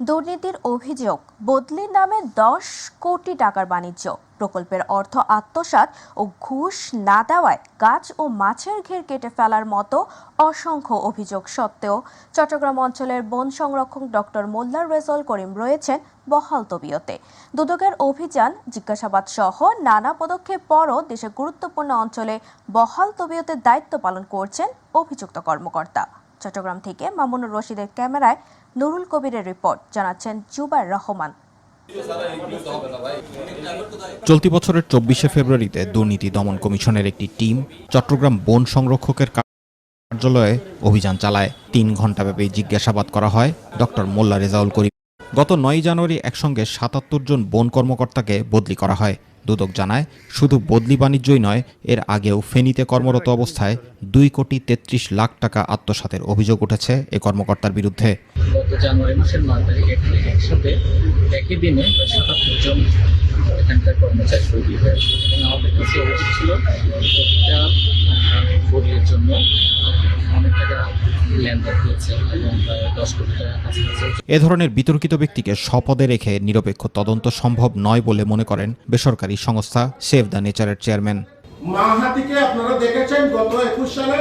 দুর্নীতির অভিযোগ, বদলি নামে দশ কোটি টাকার বাণিজ্য। প্রকল্পের অর্থ আত্মসাৎ ও ঘুষ না দেওয়ায় গাছ ও মাছের ঘের কেটে ফেলার মতো অসংখ্য অভিযোগ সত্ত্বেও চট্টগ্রাম অঞ্চলের বন সংরক্ষক ডক্টর মোল্লার রেজল করিম রয়েছেন বহাল তবিয়তে। দুদকের অভিযান, জিজ্ঞাসাবাদ সহ নানা পদক্ষেপ পরও দেশের গুরুত্বপূর্ণ অঞ্চলে বহাল তবিয়তে দায়িত্ব পালন করছেন অভিযুক্ত কর্মকর্তা। চট্টগ্রাম থেকে মামুনুর রশিদের ক্যামেরায় নুরুল কবিরের রিপোর্ট, জানাচ্ছেন জুবার রহমান। চলতি বছরের চব্বিশে ফেব্রুয়ারিতে দুর্নীতি দমন কমিশনের একটি টিম চট্টগ্রাম বন সংরক্ষকের কার্যালয়ে অভিযান চালায়। তিন ঘণ্টাব্যাপী জিজ্ঞাসাবাদ করা হয় ডক্টর মোল্লা রেজাউল করিম। গত নয় জানুয়ারি একসঙ্গে সাতাত্তর জন বন কর্মকর্তাকে বদলি করা হয়। দুদক জানায়, শুধু বদলি বাণিজ্যই নয়, এর আগেও ফেনীতে কর্মরত অবস্থায় দুই কোটি তেত্রিশ লাখ টাকা আত্মসাতের অভিযোগ উঠেছে এ কর্মকর্তার বিরুদ্ধে। জন্য অনেক টাকা এবং এ ধরনের বিতর্কিত ব্যক্তিকে স্বপদে রেখে নিরপেক্ষ তদন্ত সম্ভব নয় বলে মনে করেন বেসরকারি সংস্থা সেভ দ্য নেচারের চেয়ারম্যান। মাহাতিকে আপনারা দেখেছেন গত একুশ সালে?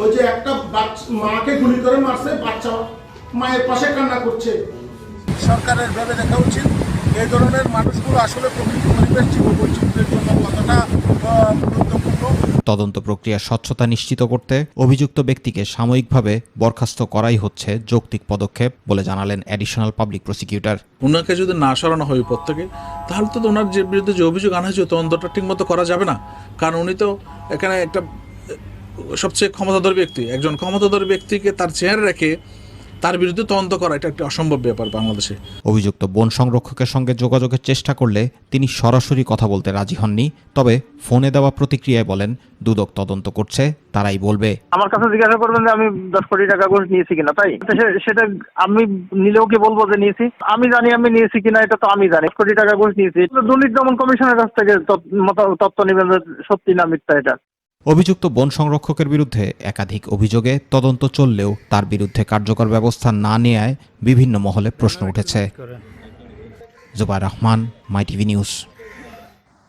ওই যে একটা বাচ্চা মাকে গুলি করে মারছে বাচ্চা মায়ের পাশে কান্না করছে। সরকারের ভেবে দেখা উচিত এই ধরনের মানুষগুলো আসলে প্রকৃতি পরিবেশ জীব বৈচিত্র্যের জন্য কতটা গুরুত্বপূর্ণ তদন্ত প্রক্রিয়ার স্বচ্ছতা নিশ্চিত করতে অভিযুক্ত ব্যক্তিকে সাময়িকভাবে বরখাস্ত করাই হচ্ছে যৌক্তিক পদক্ষেপ বলে জানালেন অ্যাডিশনাল পাবলিক প্রসিকিউটর। ওনাকে যদি না সরানো হয় পদ থেকে তাহলে তো ওনার যে বিরুদ্ধে যে অভিযোগ আনা হয়েছে তদন্তটা ঠিক মতো করা যাবে না। কারণ উনি তো এখানে একটা সবচেয়ে ক্ষমতাধর ব্যক্তি। একজন ক্ষমতাধর ব্যক্তিকে তার চেয়ার রেখে তার বিরুদ্ধে তদন্ত করা এটা একটা অসম্ভব ব্যাপার বাংলাদেশে। অভিযুক্ত বন সংরক্ষকের সঙ্গে যোগাযোগের চেষ্টা করলে তিনি সরাসরি কথা বলতে রাজি হননি তবে ফোনে দেওয়া প্রতিক্রিয়ায় বলেন দুদক তদন্ত করছে তারাই বলবে। আমার কাছে জিজ্ঞাসা করবেন যে আমি দশ কোটি টাকা ঘুষ নিয়েছি কিনা তাই? সেটা আমি নিলেও কি বলব যে নিয়েছি? আমি জানি আমি নিয়েছি কিনা এটা তো আমি জানি। কোটি টাকা ঘুষ নিয়েছি। এটা দুর্নীতি দমন কমিশনের কাছ থেকে তত- মত- তথ্য নেবেন সত্যি না মিথ্যা এটা? অভিযুক্ত বন সংরক্ষকের বিরুদ্ধে একাধিক অভিযোগে তদন্ত চললেও তার বিরুদ্ধে কার্যকর ব্যবস্থা না নেয়ায় বিভিন্ন মহলে প্রশ্ন উঠেছে। Jubai Rahman my TV news.